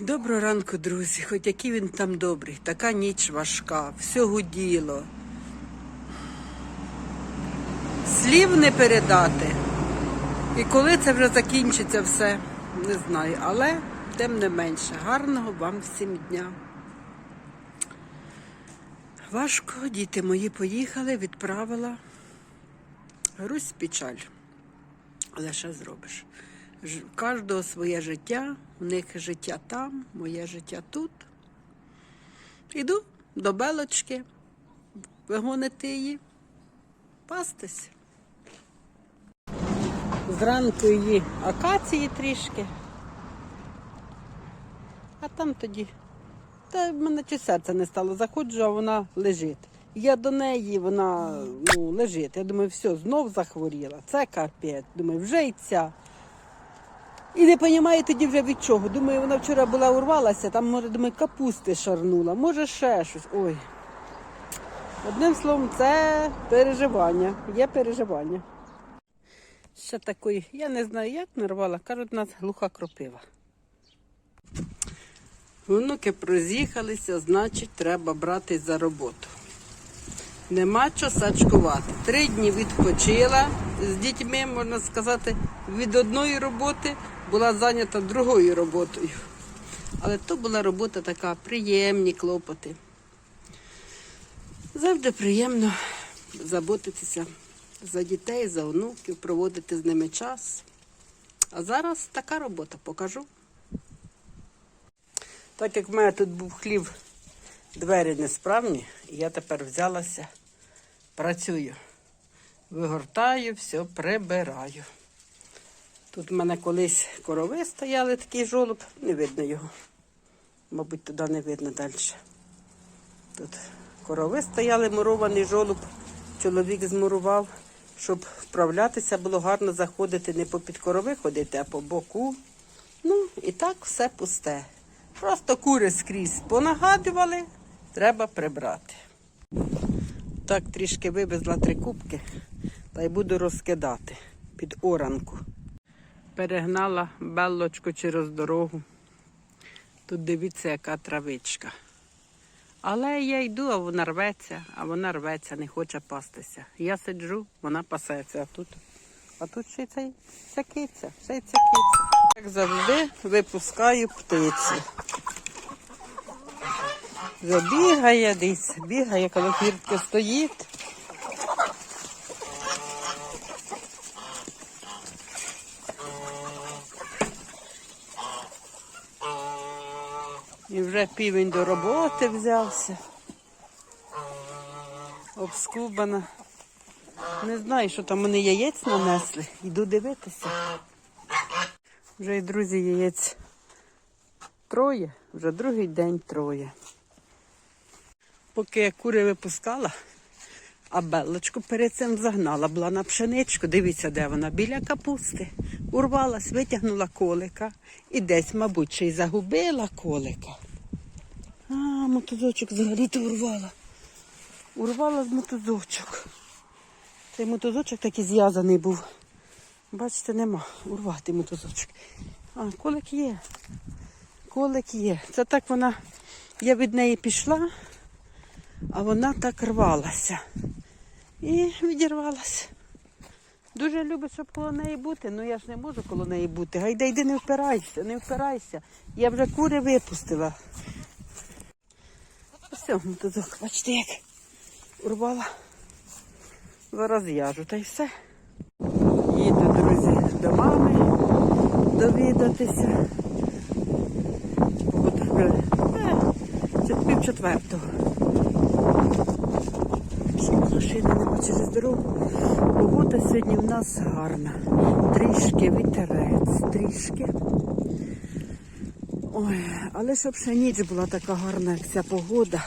Доброго ранку, друзі. Хоч який він там добрий. Така ніч важка, все гуділо. Слів не передати. І коли це вже закінчиться все, не знаю. Але тим не менше, гарного вам всім дня. Важко, діти мої поїхали, відправила. Грусть печаль. Але що зробиш? Кожного своє життя, у них життя там, моє життя тут. Іду до белочки, вигонити її, пастись. Зранку її акації трішки. А там тоді. Та в мене чи серце не стало. Заходжу, а вона лежить. Я до неї, вона ну, лежить. Я думаю, все, знов захворіла. Це капець. Думаю, вже й ця. І не розумію тоді вже від чого. Думаю, вона вчора була урвалася, там, може, думаю, капусти шарнула, може ще щось. Ой. Одним словом, це переживання. Є переживання. Ще такої, я не знаю, як нарвала. Кажуть, у нас глуха кропива. Внуки проз'їхалися, значить, треба братись за роботу. Нема що сачкувати. Три дні відпочила з дітьми, можна сказати, від одної роботи була зайнята другою роботою. Але то була робота така, приємні клопоти. Завжди приємно заботитися за дітей, за онуків, проводити з ними час. А зараз така робота покажу. Так як в мене тут був хлів, двері несправні, я тепер взялася, працюю. Вигортаю, все прибираю. Тут в мене колись корови стояли, такий жолоб, не видно його. Мабуть, туди не видно далі. Тут корови стояли, мурований жолоб. Чоловік змурував, щоб вправлятися, було гарно заходити, не попід корови ходити, а по боку. Ну, і так все пусте. Просто кури скрізь понагадували, треба прибрати. Так, трішки вивезла три кубки та й буду розкидати під оранку. Перегнала беллочку через дорогу. Тут дивіться, яка травичка. Але я йду, а вона рветься, а вона рветься, не хоче пастися. Я сиджу, вона пасеться, а тут, а тут ще й ця ця киця. Як завжди, випускаю птицю. Забігає десь, бігає, коли фіртка стоїть. Вже півень до роботи взявся. Обскубана. Не знаю, що там вони яєць нанесли. Йду дивитися. Вже й друзі яєць троє, вже другий день троє. Поки я кури випускала, а белочку перед цим загнала, була на пшеничку. Дивіться, де вона, біля капусти. Урвалась, витягнула колика і десь, мабуть, ще й загубила колика. А, мотузочок взагалі-то урвала. Урвала з мотузочок. Цей мотузочок такий зв'язаний був. Бачите, нема. Урвати мотузочок. А, колик є. Колик є. Це так вона. Я від неї пішла, а вона так рвалася. І відірвалася. Дуже любить, щоб коло неї бути, ну я ж не можу коло неї бути. Гайда йди, не впирайся, не впирайся. Я вже кури випустила. Все, мотузок, бачите, як урвала. Зараз в'яжу, та й все. Їду, друзі, до мами довідатися. Е, це пів четвертого. Ще машини нема через дорогу. Погода сьогодні в нас гарна. Трішки вітерець, трішки. Ой, але щоб ще ніч була така гарна, як ця погода,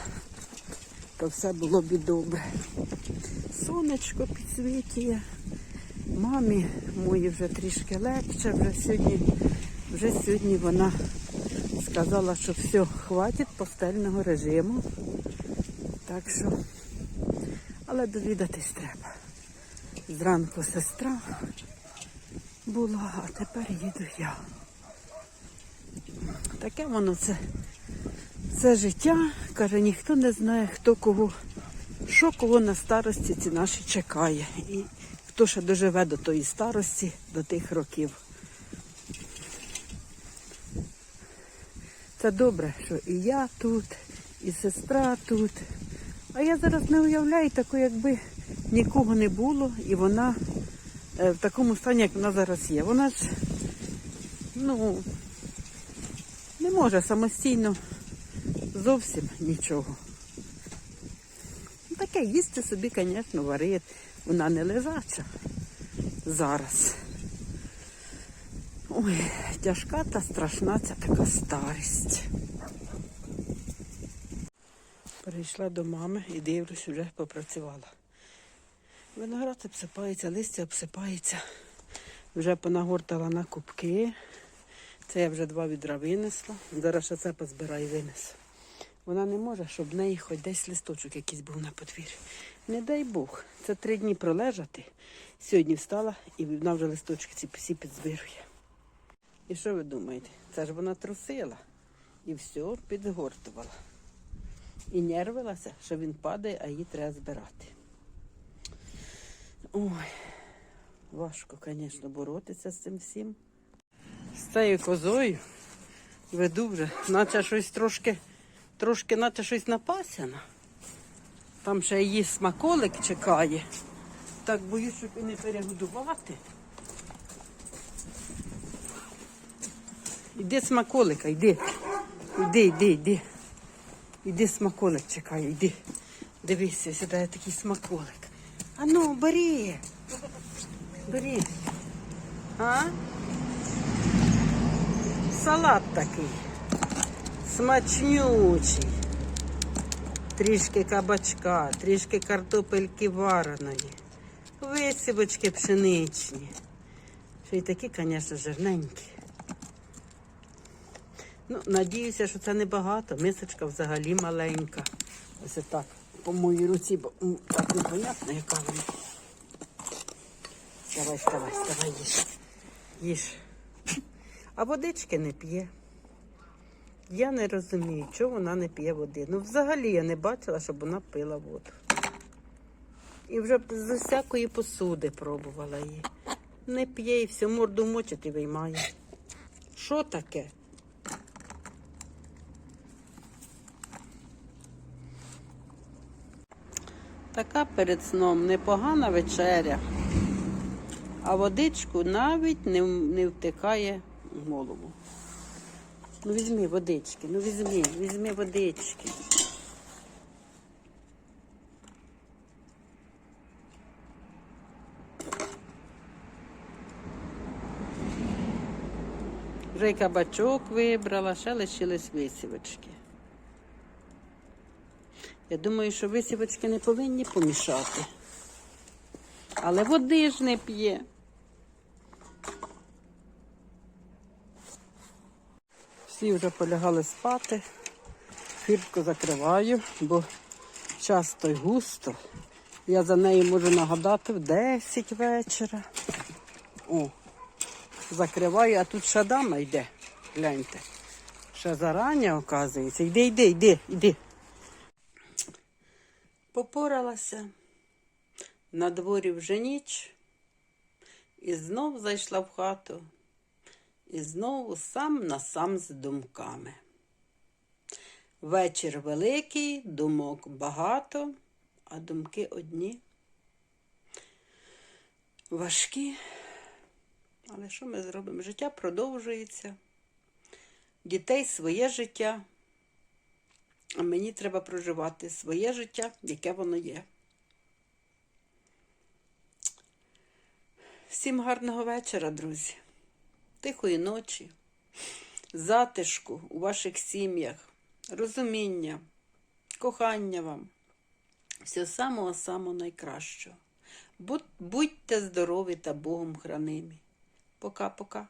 то все було б добре. Сонечко підсвітює. Мамі моїй вже трішки легше, вже сьогодні, вже сьогодні вона сказала, що все, хватить постельного режиму. Так що, але довідатись треба. Зранку сестра була, а тепер їду я. Таке воно це, це життя. Каже, ніхто не знає, хто кого, що кого на старості ці наші чекає. І хто ще доживе до тої старості, до тих років. Це добре, що і я тут, і сестра тут. А я зараз не уявляю таку, якби нікого не було, і вона е, в такому стані, як вона зараз є. Вона ж, ну, не може самостійно зовсім нічого. Таке їсти собі, звісно, варить. Вона не лежача зараз. Ой, тяжка та страшна ця така старість. Перейшла до мами і дивлюсь, вже попрацювала. Виноград обсипається, листя обсипається. Вже понагортала на кубки. Це я вже два відра винесла. Зараз ще це позбираю і винесу. Вона не може, щоб в неї хоч десь листочок якийсь був на подвір'ї. Не дай Бог, це три дні пролежати. Сьогодні встала і вона вже листочки ці всі підзбирує. І що ви думаєте? Це ж вона трусила і все підгортувала. І нервилася, що він падає, а її треба збирати. Ой, важко, звісно, боротися з цим всім. Цією козою веду вже, наче щось трошки, трошки, наче щось напасяна. Там ще її смаколик чекає. Так боюсь, щоб і не перегодувати. Іди смаколика, йди. Йди, йди, йди. Іди смаколик чекає, йди. Дивися, сідає такий смаколик. А ну, бери. Бери. А? Салат такий. Смачнючий. Трішки кабачка, трішки картопельки вареної. Висівочки пшеничні. Ще й такі, звісно, жирненькі. Ну, надіюся, що це небагато. Мисочка взагалі маленька. Ось так, по моїй руці, бо так непонятно, яка вона. Давай, вставай, вставай, їж. Їж. А водички не п'є. Я не розумію, чого вона не п'є води. Ну, взагалі я не бачила, щоб вона пила воду. І вже з усякої посуди пробувала її. Не п'є і все, морду мочить і виймає. Що таке? Така перед сном непогана вечеря, а водичку навіть не, не втикає голову. Ну візьми водички, ну візьми, візьми водички. Вже кабачок вибрала, ще лишились висівочки. Я думаю, що висівочки не повинні помішати. Але води ж не п'є. Всі вже полягали спати. Фіртку закриваю, бо часто й густо. Я за нею можу нагадати в 10 вечора. О, закриваю, а тут ще дама йде. Гляньте. Ще зарання, оказується. Йди, йди, йди, йди. Попоралася. На дворі вже ніч. І знов зайшла в хату. І знову сам на сам з думками. Вечір великий, думок багато, а думки одні. Важкі. Але що ми зробимо? Життя продовжується. Дітей своє життя. А мені треба проживати своє життя, яке воно є. Всім гарного вечора, друзі. Тихої ночі, затишку у ваших сім'ях, розуміння, кохання вам. Всього самого-самого найкращого. Будь- Будьте здорові та Богом хранимі. Пока-пока.